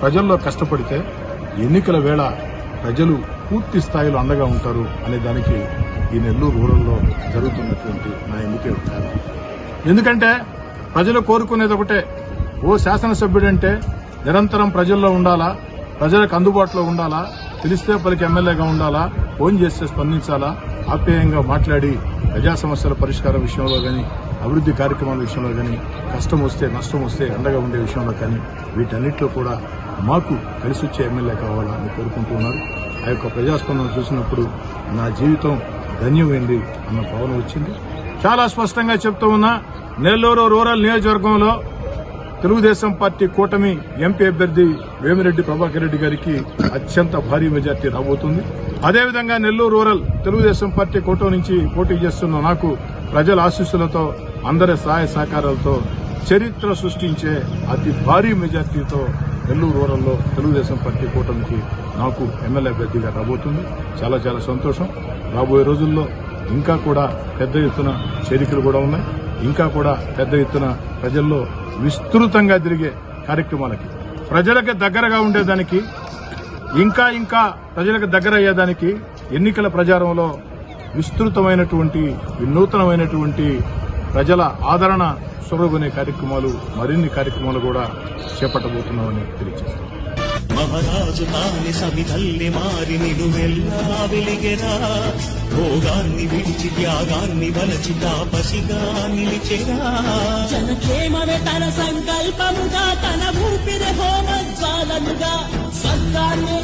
ప్రజల్లో కష్టపడితే ఎన్నికల వేళ ప్రజలు పూర్తి స్థాయిలో అండగా ఉంటారు అనే దానికి ఈ నెల్లూరు రూరల్లో జరుగుతున్నటువంటి నా ఎన్నికే ఎందుకంటే ప్రజలు కోరుకునేది ఒకటే ఓ శాసనసభ్యుడంటే నిరంతరం ప్రజల్లో ఉండాలా ప్రజలకు అందుబాటులో ఉండాలా తెలిస్తే పలికి ఎమ్మెల్యేగా ఉండాలా ఫోన్ చేస్తే స్పందించాలా ఆప్యాయంగా మాట్లాడి ప్రజా సమస్యల పరిష్కారం విషయంలో కానీ అభివృద్ధి కార్యక్రమాల విషయంలో కానీ కష్టం వస్తే నష్టం వస్తే అండగా ఉండే విషయంలో కానీ వీటన్నిటిలో కూడా మాకు కలిసి వచ్చే ఎమ్మెల్యే కావాలని కోరుకుంటూ ఉన్నారు. ఆ యొక్క ప్రజాస్పందన చూసినప్పుడు నా జీవితం ధన్యమైంది అన్న భావన వచ్చింది. చాలా స్పష్టంగా చెప్తూ ఉన్నా నెల్లూరు రూరల్ నియోజకవర్గంలో తెలుగుదేశం పార్టీ కూటమి ఎంపీ అభ్యర్థి వేమిరెడ్డి ప్రభాకర్ రెడ్డి గారికి అత్యంత భారీ మెజార్టీ రాబోతుంది. అదేవిధంగా నెల్లూరు రూరల్ తెలుగుదేశం పార్టీ కూటమి నుంచి పోటీ చేస్తున్న నాకు ప్రజల ఆశీస్సులతో అందరి సహాయ సహకారాలతో చరిత్ర సృష్టించే అతి భారీ మెజార్టీతో నెల్లూరు రూరల్లో తెలుగుదేశం పార్టీ కూటమికి నాకు ఎమ్మెల్యే అభ్యర్థిగా రాబోతుంది. చాలా చాలా సంతోషం. రాబోయే రోజుల్లో ఇంకా కూడా పెద్ద ఎత్తున చేరికలు కూడా ఉన్నాయి. ఇంకా కూడా పెద్ద ఎత్తున ప్రజల్లో విస్తృతంగా తిరిగే కార్యక్రమాలకి ప్రజలకు దగ్గరగా ఉండేదానికి ఇంకా ఇంకా ప్రజలకు దగ్గర అయ్యేదానికి ఎన్నికల ప్రచారంలో విస్తృతమైనటువంటి వినూతనమైనటువంటి ప్రజల ఆదరణ సొరగొనే కార్యక్రమాలు మరిన్ని కార్యక్రమాలు కూడా చేపట్టబోతున్నామని తెలియజేస్తాం మహారాజు తాని సమిధల్లి మారి నిలువెల్లా వెలిగెరా. భోగాన్ని విడిచి త్యాగాన్ని వలచి తాపసిగా నిలిచెరా. జనక్షేమమే తన సంకల్పముగా తన ఊపిరి హోమజ్వాలముగా సత్యాన్ని